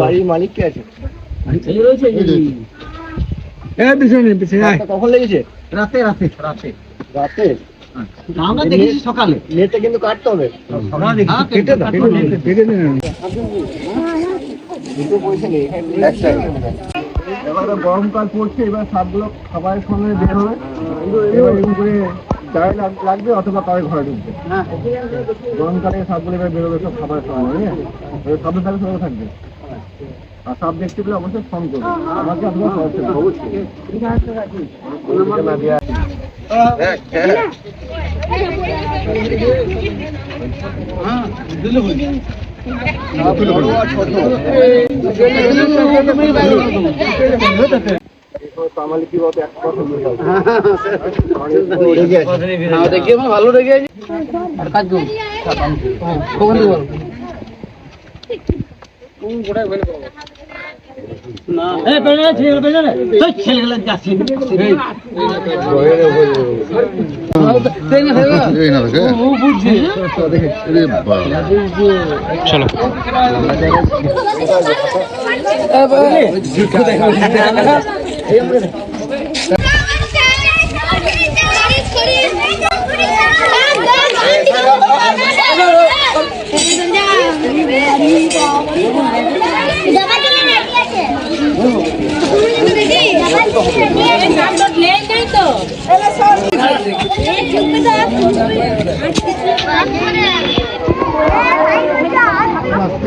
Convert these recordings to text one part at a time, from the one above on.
বাড়ির মালিক কে আছে পিছনে পিছনে কখন লেগেছে? রাতে রাতে রাতে। রাতে? আমরা দেখেছি সকালে। নেটে কিন্তু কাটতে হবে। হ্যাঁ, কেটে দাও, কেটে দাও। দুটো পয়সা নেই। এক সেকেন্ড এবার গরমকাল পড়ছে এবার সাপগুলো খাবারের সঙ্গে বের হবে। এবার এরকম করে লাগবে অথবা কারোর ঘরে ঢুকবে। গরমকালে সাপগুলো এবার বেরোবে সব খাবারের সময় বুঝলে এবার সাপের সাথে থাকবে। আর সাপ দেখতে পেলে অবশ্যই ফোন করবে। আমাকে আপনার অবশ্যই ভালো লেগে আছে আর কাজ না এ পেছনে ছেলে পেছনে ছেলে ছেলেগুলো যাচ্ছে এই না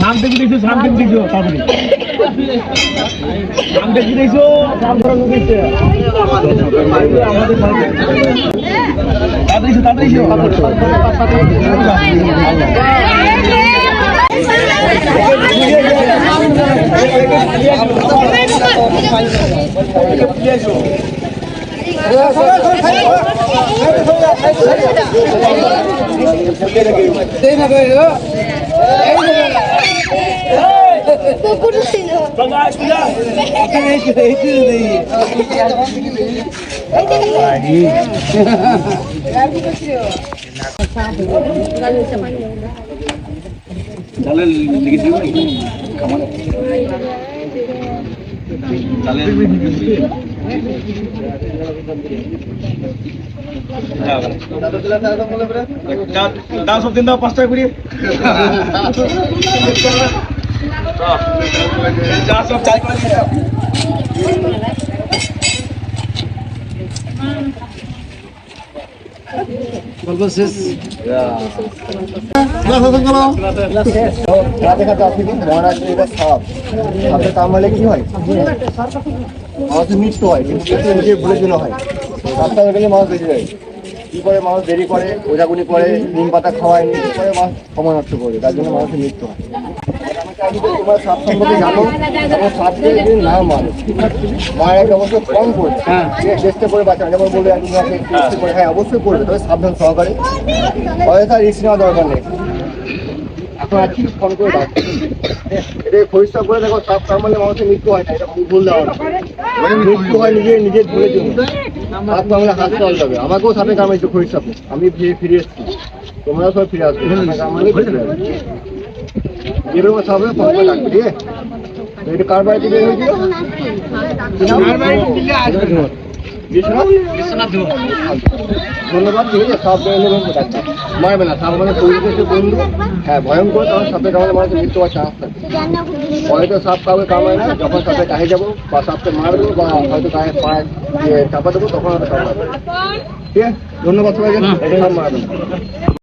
সাম থেকে দেখছ সাম থেকে দেখছ তাড়াতাড়ি সাম থেকে দেখছ সাম ধরা দিচ্ছে আমাদের তাড়াতাড়ি এসো, তাড়াতাড়ি এসো। কুকুর ছিল দাও সব দিন দাও পাঁচ টাকা করে যা সব চাই করে দিয়ে দাও। গল্প শেষ রাতে খাতে আপনি কি এটা সাপ কামড়ালে কি হয়? মানুষের মৃত্যু হয় কিন্তু মৃত্যু নিজে ভুলে হয়। সাপটা গেলে মানুষ বেঁচে যায়। কি করে মানুষ দেরি করে ওঝাগুনি করে নিম পাতা খাওয়ায় কি করে মানুষ সময় নষ্ট করে? তার জন্য মানুষের মৃত্যু হয়। যে সাপ সম্পর্কে জানো? এবং সাপকে যদি না মানো মায়ের একটা অবশ্যই ফোন করবে হ্যাঁ। চেষ্টা করে বাঁচানো। যেমন বলে একজন করে হ্যাঁ অবশ্যই করবে তবে সাবধান সহকারে। হয়তো রিস্ক নেওয়া দরকার নেই। ফোন করে এটা পরিষ্কার করে দেখো কামড়ালে মানুষের মৃত্যু হয় না এটা ভুল দেওয়া মৃত্যু হয় নিজে নিজের ভুলের জন্য। সাপ কামড়ে হাসপাতাল যাবে আমাকেও সাপে কামড়েছে খরিদ সাপে আমি ফিরে ফিরে এসেছি। তোমরাও সব ফিরে আসবে। কামড়ালে ফিরে আসবে। যেরকম সাপে ফোন করে ডাকবে ঠিক আছে? এটা কার বাড়িতে বের হয়েছিল? ধন্যবাদ ঠিক আছে সাপ নেবেন ডাক্তার মারবে না সাপ আমাদের পরিবেশের বন্ধু। হ্যাঁ ভয়ঙ্কর তখন সাপে কামড়ে মানুষের মৃত্যু হওয়ার চান্স থাকে হয়তো সাপ কাউকে না যখন সাপে কাহে যাব বা সাপকে মারবো বা হয়তো গায়ে পায়ে চাপা দেবো তখন হয়তো কামড়াবে। ঠিক আছে ধন্যবাদ সবাইকে এটা মারবে না